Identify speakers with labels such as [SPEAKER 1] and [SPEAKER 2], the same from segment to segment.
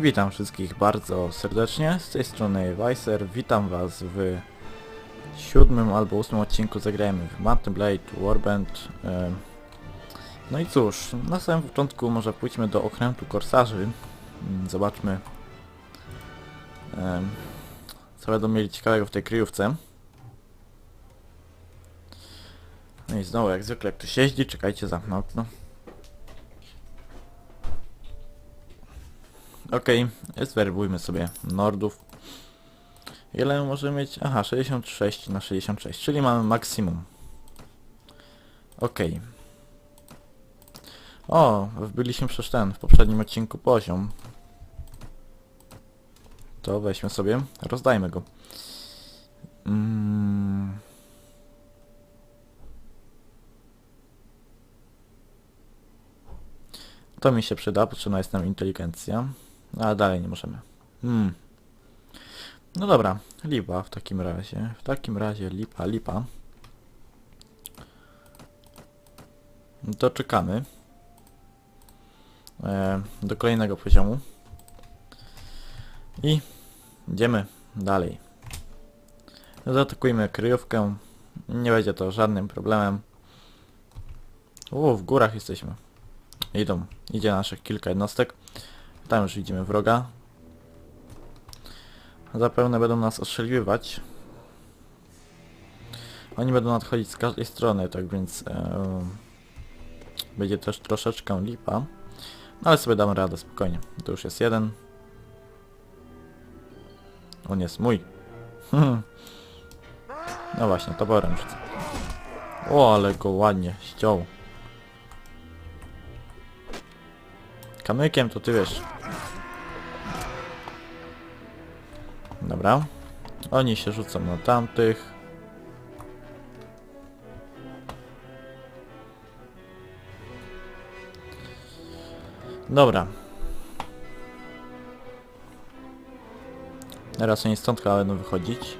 [SPEAKER 1] Witam wszystkich bardzo serdecznie, z tej strony Weiser, witam was w siódmym albo ósmym odcinku zagrajemy w Mountain Blade Warband. No i cóż, na samym początku może pójdźmy do okrętu korsarzy, Mm, zobaczmy co będą mieli ciekawego w tej kryjówce. No i znowu jak zwykle ktoś jeździ, czekajcie za na okno. Okej, zwerbujmy sobie Nordów. Ile możemy mieć? Aha, 66 na 66, czyli mamy maksimum. Okej. O, wbiliśmy przecież ten w poprzednim odcinku poziom. To weźmy sobie, rozdajmy go. Mm. To mi się przyda, potrzebna jest nam inteligencja. Ale dalej nie możemy. Hmm. No dobra, lipa w takim razie. W takim razie lipa, lipa. No To czekamy. E, do kolejnego poziomu. I idziemy dalej. Zaatakujmy kryjówkę. Nie będzie to żadnym problemem. O, w górach jesteśmy. Idą. Idzie naszych kilka jednostek. Tam już widzimy wroga. Zapewne będą nas ostrzeliwać. Oni będą nadchodzić z każdej strony, tak więc e, będzie też troszeczkę lipa. No ale sobie damy radę spokojnie. To już jest jeden. On jest mój. no właśnie, toporem rzucę. O, ale go ładnie ściął. Kamykiem to ty wiesz. Dobra. Oni się rzucą na tamtych. Dobra. Teraz oni stąd chyba będą wychodzić.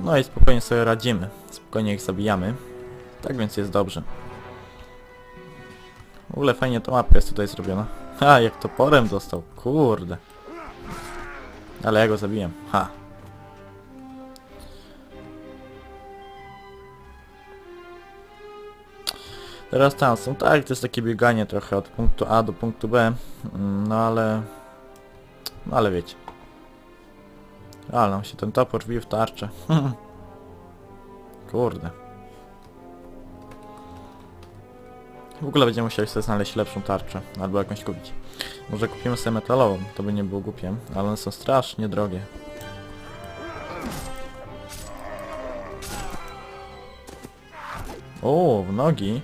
[SPEAKER 1] No i spokojnie sobie radzimy. Spokojnie ich zabijamy. Tak więc jest dobrze. W ogóle fajnie to mapka jest tutaj zrobiona. Ha, jak toporem dostał, kurde. Ale ja go zabiłem, ha. Teraz tam są, tak, to jest takie bieganie trochę od punktu A do punktu B, mm, no ale... No ale wiecie. Ale nam się ten topor wbił w tarczę. Kurde. W ogóle będziemy musieli sobie znaleźć lepszą tarczę, albo jakąś kupić. Może kupimy sobie metalową, to by nie było głupie, ale one są strasznie drogie. O, w nogi.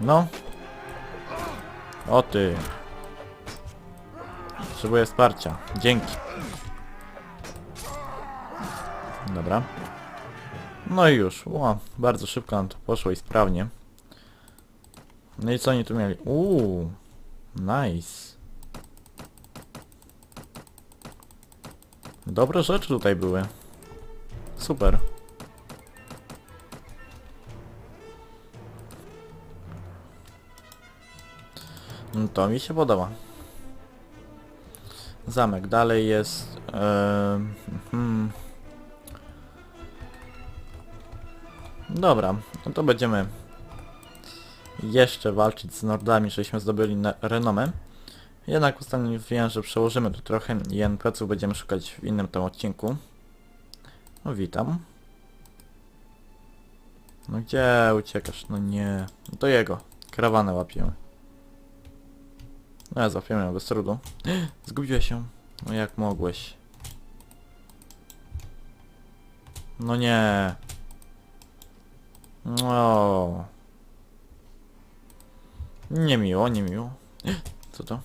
[SPEAKER 1] No. O ty. Potrzebuję wsparcia. Dzięki. Dobra. No i już. Ło, bardzo szybko nam to poszło i sprawnie. No i co oni tu mieli? Uuu, nice. Dobre rzeczy tutaj były. Super. No to mi się podoba. Zamek dalej jest. em, hmm. Dobra, no to będziemy jeszcze walczyć z Nordami, żeśmy zdobyli renomę. Jednak postanowiłem, że przełożymy to trochę i NPC-ów będziemy szukać w innym tym odcinku. No witam. No gdzie uciekasz? No nie. No to jego. Karawanę łapiemy. No ja złapiemy ją bez trudu. Zgubiłeś się. No jak mogłeś? No nie. No. Niemiło, niemiło. Co to?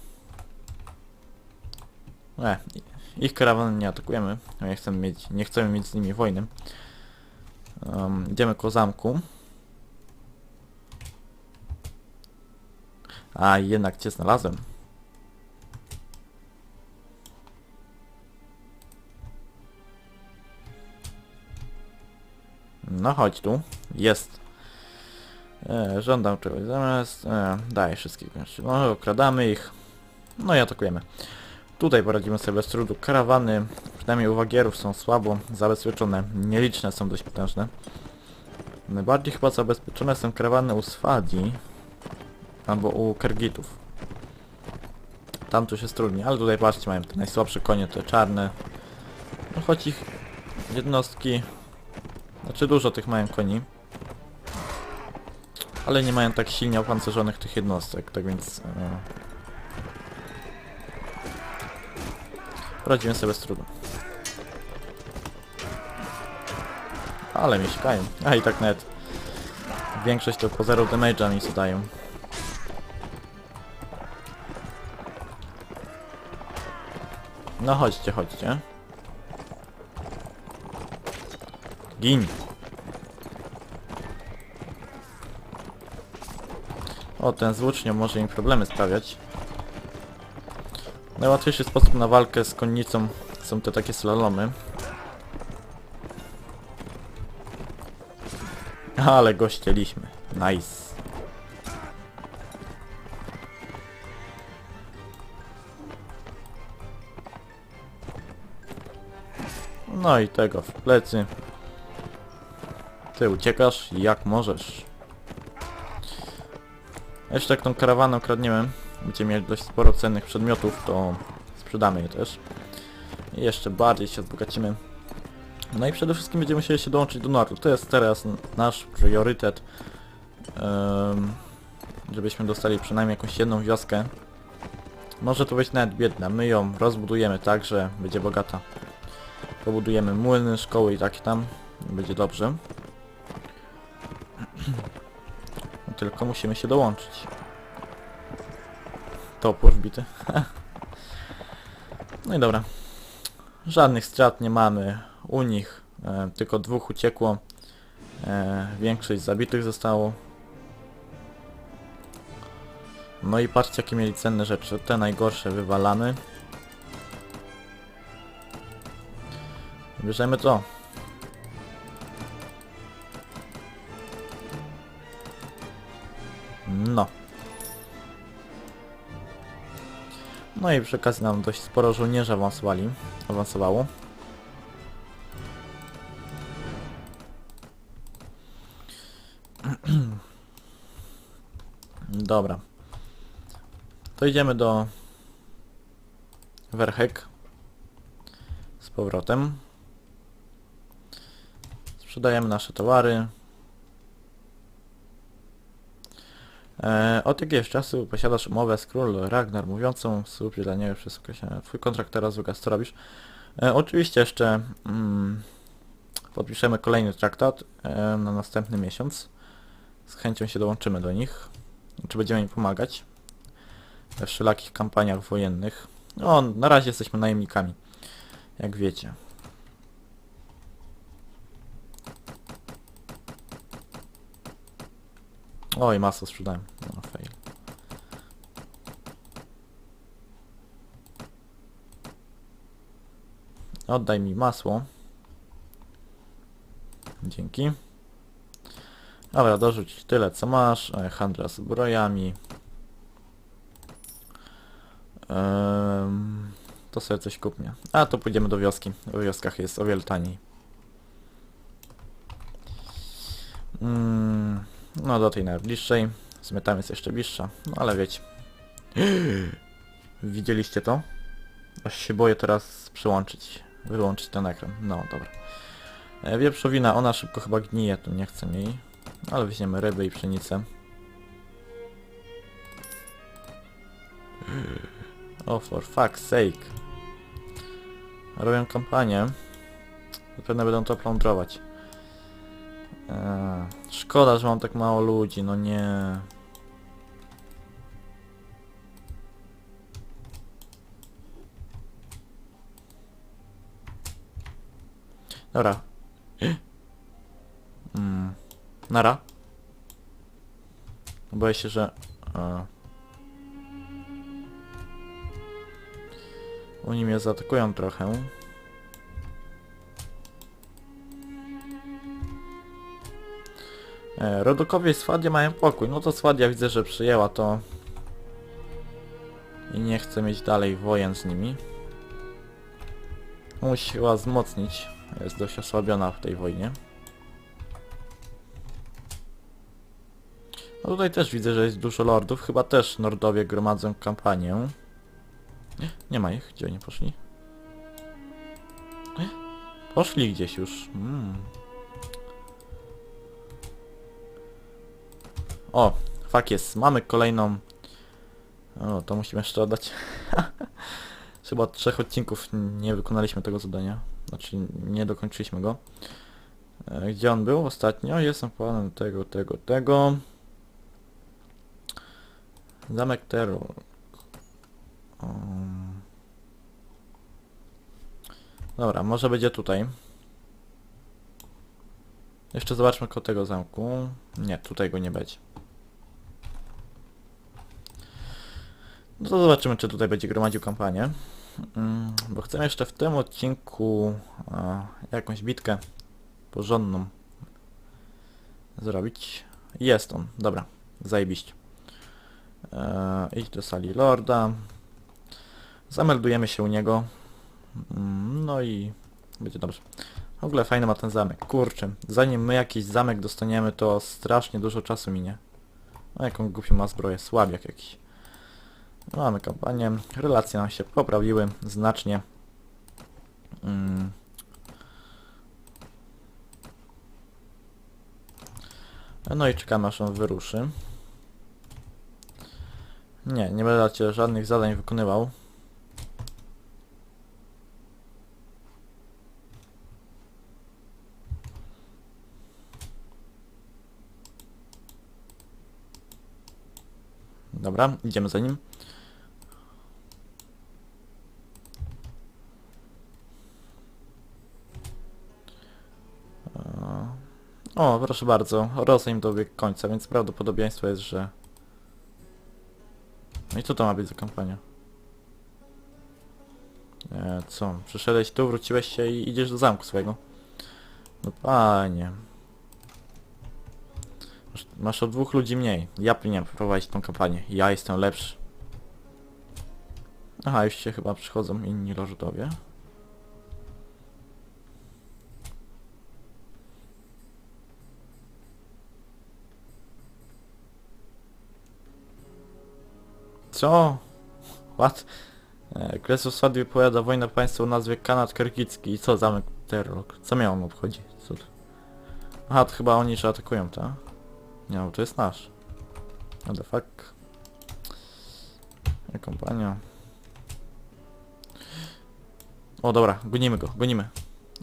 [SPEAKER 1] E, ich karawan nie atakujemy. Nie chcemy mieć, nie chcemy mieć z nimi wojny. Um, idziemy ku zamku. A, jednak cię znalazłem. No chodź tu. Jest. E, żądam czegoś zamiast... E, daj wszystkich. No, okradamy ich. No i atakujemy. Tutaj poradzimy sobie bez trudu. Karawany, przynajmniej u wagierów są słabo zabezpieczone. Nieliczne są dość potężne. Najbardziej chyba zabezpieczone są karawany u Swadi. Albo u Kergitów. Tam to się trudniej, ale tutaj patrzcie, mają te najsłabsze konie, te czarne. No choć ich jednostki... Znaczy dużo tych mają koni. Ale nie mają tak silnie opancerzonych tych jednostek, tak więc... E... Poradzimy sobie z trudu. Ale mieszkają. A i tak nawet większość to po zero damage'a mi zadają. No chodźcie, chodźcie. Gin. O, ten z łucznią może im problemy sprawiać. Najłatwiejszy sposób na walkę z konnicą są te takie slalomy. Ale go ścieliśmy. Nice. No i tego w plecy. Ty uciekasz jak możesz. Jeszcze jak tą karawanę okradniemy, będziemy mieli dość sporo cennych przedmiotów, to sprzedamy je też. I jeszcze bardziej się wzbogacimy. No i przede wszystkim będziemy musieli się dołączyć do Nordu. To jest teraz nasz priorytet. em, żebyśmy dostali przynajmniej jakąś jedną wioskę. Może to być nawet biedna. My ją rozbudujemy tak, że będzie bogata. Pobudujemy młyny, szkoły i takie tam. Będzie dobrze. Tylko musimy się dołączyć. Topór wbity. no i dobra. Żadnych strat nie mamy u nich. E, tylko dwóch uciekło. E, większość zabitych zostało. No i patrzcie jakie mieli cenne rzeczy. Te najgorsze wywalamy. Bierzemy to. No i przy okazji nam dość sporo żołnierzy awansowali, awansowało. Dobra. To idziemy do Werhek z powrotem. Sprzedajemy nasze towary. E, od jakiegoś czasu posiadasz umowę z król Ragnar mówiącą dla niego przez określenie. Twój kontrakt teraz Lukas, co robisz? E, oczywiście jeszcze mm, podpiszemy kolejny traktat e, na następny miesiąc. Z chęcią się dołączymy do nich. Czy będziemy im pomagać we wszelakich kampaniach wojennych. No, na razie jesteśmy najemnikami, jak wiecie. Oj, masę sprzedałem. No, fail. Oddaj mi masło. Dzięki. Dobra, dorzuć tyle co masz. E, Handla zbrojami. Em, to sobie coś kupnie. A, to pójdziemy do wioski. W wioskach jest o wiele taniej. Mm, no do tej najbliższej. W sumie tam jest jeszcze bliższa. No ale wiecie. Widzieliście to? Aż się boję teraz przyłączyć. Wyłączyć ten ekran. No dobra. E, Wieprzowina, ona szybko chyba gnije, to nie chcę jej. Ale weźmiemy ryby i pszenicę. Oh for fuck's sake. Robią kampanię. Zapewne będą to plądrować. Eee, szkoda, że mam tak mało ludzi, no nie. Dobra. Mm. Nara. Boję się, że... E, oni mnie zaatakują trochę. Rodokowie i Swadia mają pokój. No to Swadia widzę, że przyjęła to. I nie chce mieć dalej wojen z nimi. Musi się chyba wzmocnić. Jest dość osłabiona w tej wojnie. No tutaj też widzę, że jest dużo lordów. Chyba też Nordowie gromadzą kampanię. Nie, nie ma ich. Gdzie oni poszli? Poszli gdzieś już. Mm. O, fak jest. Mamy kolejną... O, to musimy jeszcze oddać. Chyba od trzech odcinków nie wykonaliśmy tego zadania. Znaczy, nie dokończyliśmy go. E, Gdzie on był ostatnio? Jestem panem tego, tego, tego. Zamek Terror. Um. Dobra, może będzie tutaj. Jeszcze zobaczmy koło tego zamku. Nie, tutaj go nie będzie. No to zobaczymy, czy tutaj będzie gromadził kampanię. Mm, bo chcę jeszcze w tym odcinku a, jakąś bitkę porządną zrobić. Jest on, dobra, zajebiście. Eee, idź do sali Lorda. Zameldujemy się u niego. Mm, no i będzie dobrze. W ogóle fajny ma ten zamek. Kurczę, zanim my jakiś zamek dostaniemy, to strasznie dużo czasu minie. No jaką głupią ma zbroję, słabiak jakiś. Mamy kampanię, relacje nam się poprawiły znacznie. Mm. No i czekamy aż on wyruszy. Nie, nie będę żadnych zadań wykonywał. Dobra, idziemy za nim. O, proszę bardzo, rozejm dobiegł końca, więc prawdopodobieństwo jest, że... No i co to ma być za kampania? E, co? Przyszedłeś tu, wróciłeś się i idziesz do zamku swojego. No panie. Masz, masz o dwóch ludzi mniej. Ja powinienem prowadzić tą kampanię. Ja jestem lepszy. Aha, już się chyba przychodzą inni lordowie. Co? What? E, Kresus Sadi wypowiada wojnę państwu o nazwie Kanad Kerkicki. I co zamek Terrok? Co miał on obchodzić? Co to? Aha, to chyba oni że atakują, tak? Nie, no to jest nasz. What the fuck? E, Kompania. O dobra, gonimy go, gonimy.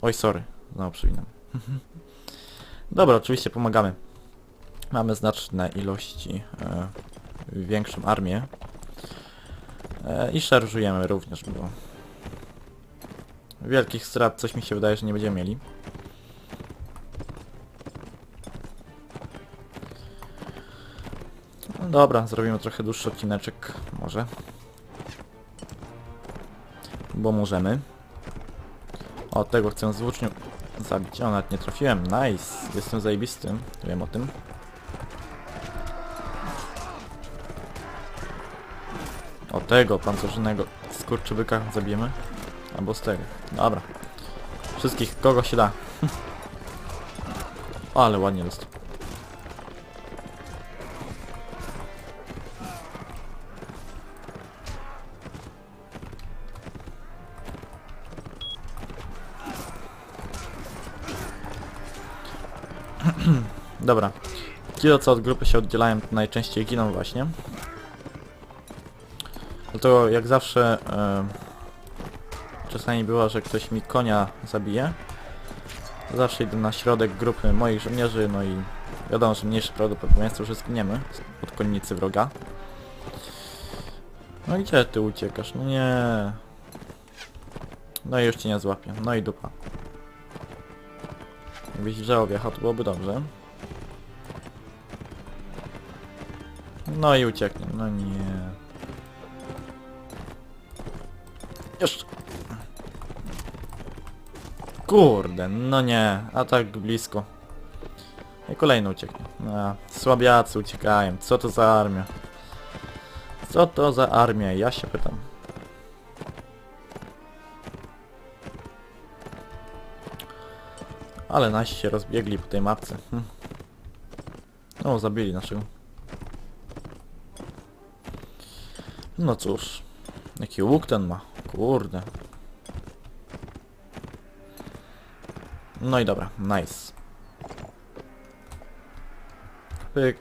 [SPEAKER 1] Oj, sorry, znowu przewinam. dobra, oczywiście pomagamy. Mamy znaczne ilości, e, większą armię. I szarżujemy również, bo... Wielkich strat coś mi się wydaje, że nie będziemy mieli. No dobra, zrobimy trochę dłuższy odcineczek, może. Bo możemy. O, tego chcę z włócznią zabić. O, nawet nie trafiłem. Nice. Jestem zajebistym. Wiem o tym. O tego pancerzynego skurczybyka zabijemy. Albo z tego. Dobra. Wszystkich, kogo się da. ale ładnie dostał. Dobra. Ci, co od grupy się oddzielają, najczęściej giną właśnie. Dlatego jak zawsze e, czasami bywa, że ktoś mi konia zabije. Zawsze idę na środek grupy moich żołnierzy, no i wiadomo, że mniejsze prawdopodobieństwo, że zginiemy od konnicy wroga. No gdzie ty uciekasz? No nie. No i już cię nie złapię. No i dupa. Jakbyś wrzał wjechał, to byłoby dobrze. No i ucieknie. No nie. Jeszcze. Kurde, no nie, a tak blisko. I kolejny ucieknie. A, słabiacy uciekają. Co to za armia? Co to za armia? Ja się pytam. Ale nasi się rozbiegli po tej mapce. Hm. O, zabili naszego. No cóż. Jaki łuk ten ma. Kurde. No i dobra, nice. Pyk.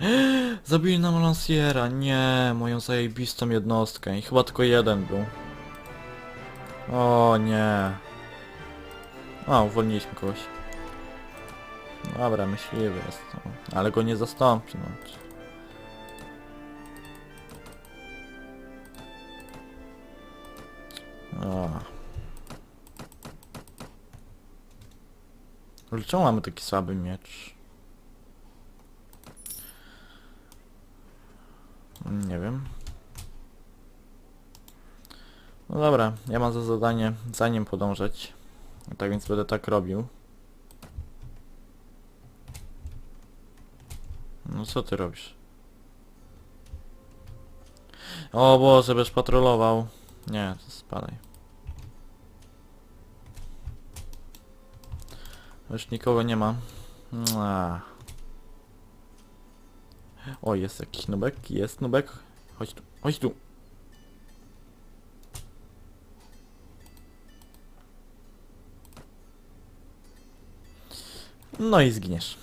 [SPEAKER 1] Zabili nam Lanciera, nie, moją zajebistą jednostkę i chyba tylko jeden był. O nie. A, uwolniliśmy kogoś. Dobra, myśliwy jest. Ale go nie zastąpi, no. Dlaczego mamy taki słaby miecz? Nie wiem. No dobra, ja mam za zadanie za nim podążać. Tak więc będę tak robił. No co ty robisz? O Boże, będziesz patrolował. Nie, to spadaj. Już nikogo nie ma. Mua. O, jest jakiś nubek, jest nubek. Chodź tu, chodź tu. No i zginiesz.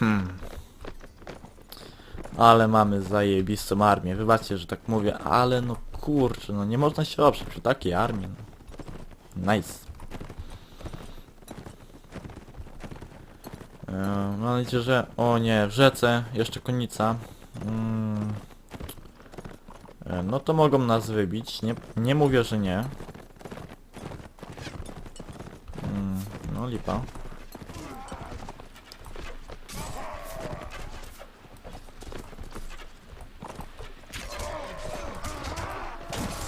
[SPEAKER 1] ale mamy zajebistą armię. Wybaczcie, że tak mówię, ale no kurczę, no nie można się oprzeć przy takiej armii. No. Nice. Eee, Mam nadzieję, że... O nie, w rzece, jeszcze konica. Mm. E, No to mogą nas wybić, nie, nie mówię, że nie. Mm, No lipa.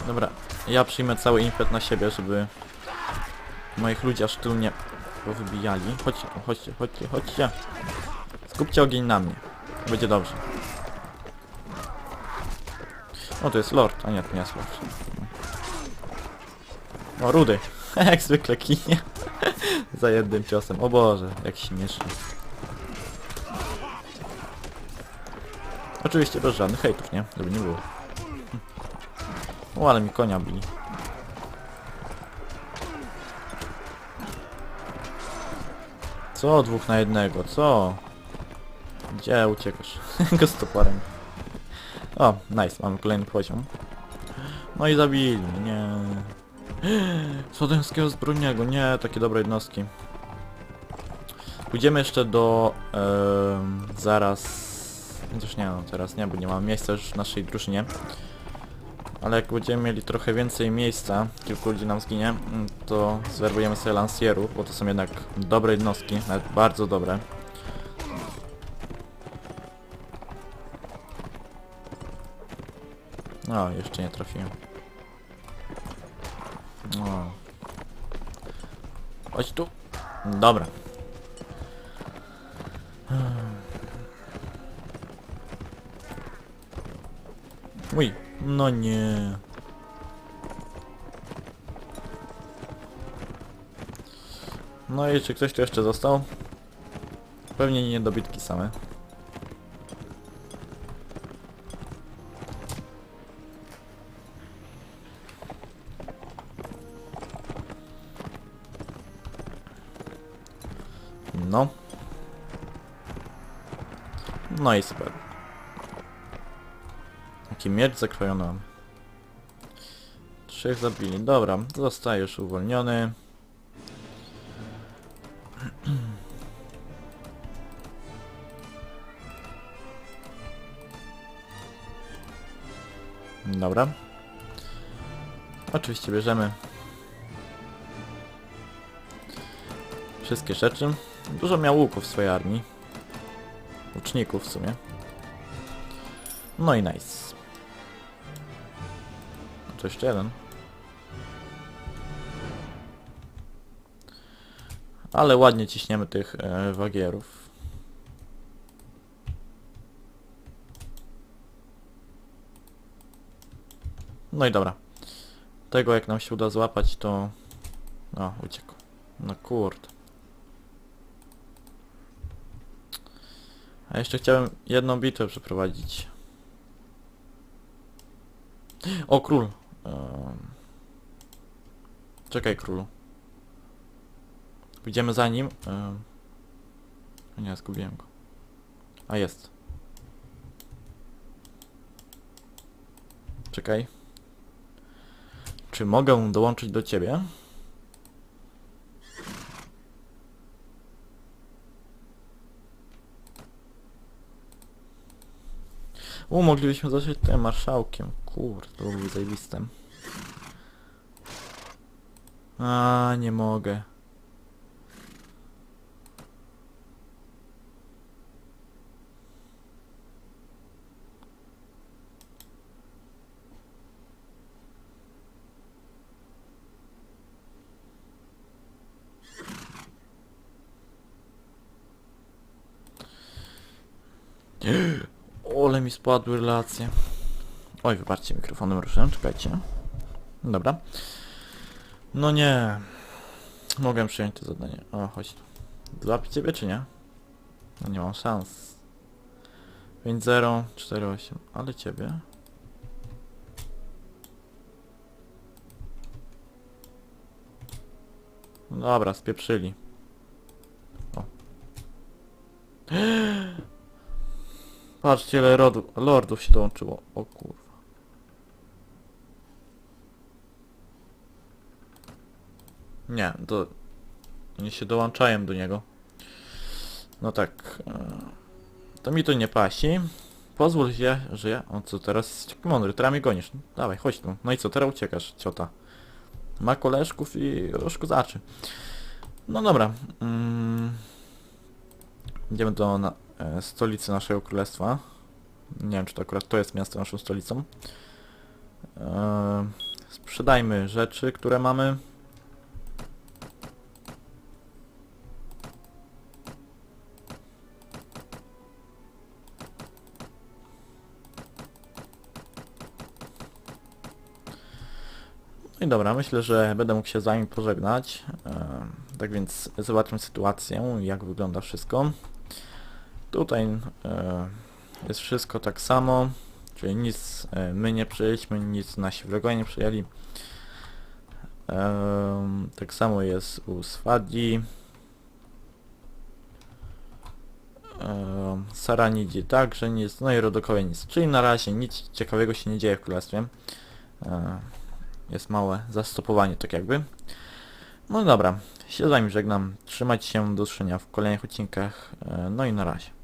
[SPEAKER 1] Dobra, ja przyjmę cały impet na siebie, żeby moich ludzi aż tylu nie wybijali. Chodźcie, chodźcie, chodźcie, chodźcie. Skupcie ogień na mnie. Będzie dobrze. O, to jest lord, a nie, to nie jest lord. O, rudy. Jak zwykle kinie. Za jednym ciosem. O Boże, jak śmiesznie. Oczywiście bez żadnych hejtów, nie? Żeby nie było. O, ale mi konia bili. Co dwóch na jednego, co? Gdzie uciekasz? Go z toporem. O, nice, mamy kolejny poziom. No i zabili nie. Sodeńskiego zbrojniego, nie, takie dobre jednostki. Pójdziemy jeszcze do... em, zaraz... Chociaż nie no, teraz nie, bo nie mam miejsca już w naszej drużynie. Ale jak będziemy mieli trochę więcej miejsca, kilku ludzi nam zginie, mm, to zwerbujemy sobie lansierów, bo to są jednak dobre jednostki, nawet bardzo dobre. O, jeszcze nie trafiłem. O. Chodź tu. Dobra. Uj, no nie. No i czy ktoś tu jeszcze został? Pewnie niedobitki same. No. No i super. Jaki miecz zakrwawiony mam. Trzech zabili. Dobra, zostajesz uwolniony. Dobra. Oczywiście bierzemy wszystkie rzeczy. Dużo miał łuków w swojej armii. Łuczników w sumie. No i nice to jeszcze jeden. Ale ładnie ciśniemy tych e, wagierów. No i dobra. Tego jak nam się uda złapać to... O, uciekł. No kurde. A jeszcze chciałem jedną bitwę przeprowadzić. O, król! Czekaj, królu. Pójdziemy za nim. Nie, zgubiłem go. A jest. Czekaj. Czy mogę dołączyć do ciebie? U, moglibyśmy zostać tutaj marszałkiem. Kurde, to byłoby zajebiste. A, nie mogę. Ole mi spadły relacje. Oj, wybaczcie, mikrofonem ruszyłem, czekajcie. Dobra. No nie. Mogę przyjąć to zadanie. O, chodź. Złapić ciebie, czy nie? No nie mam szans. 5-0, 4-8. Ale ciebie? No Dobra, spieprzyli. Patrzcie, ile rodu, lordów się dołączyło. O kurwa. Nie, to... Oni się dołączają do niego. No tak. e, To mi to nie pasi. Pozwól się, że ja... O co teraz jest mądry, teraz mnie gonisz. Dawaj, chodź tu. No i co, teraz uciekasz, ciota. Ma koleżków i rozkuzaczy. No dobra. Mm. Idziemy do na, stolicy naszego królestwa. Nie wiem, czy to akurat to jest miasto naszą stolicą. E, sprzedajmy rzeczy, które mamy. No i dobra, myślę, że będę mógł się z wami pożegnać. E, tak więc zobaczmy sytuację, jak wygląda wszystko. Tutaj e, jest wszystko tak samo, czyli nic e, my nie przejęliśmy, nic nasi wrogowie nie przejęli. E, tak samo jest u Swadzi. Saranidzi także nic, no i Rodokowie nic. Czyli na razie nic ciekawego się nie dzieje w królestwie. E, jest małe zastopowanie tak jakby. No dobra, się z wami żegnam. Trzymajcie się, do usłyszenia w kolejnych odcinkach. No i na razie.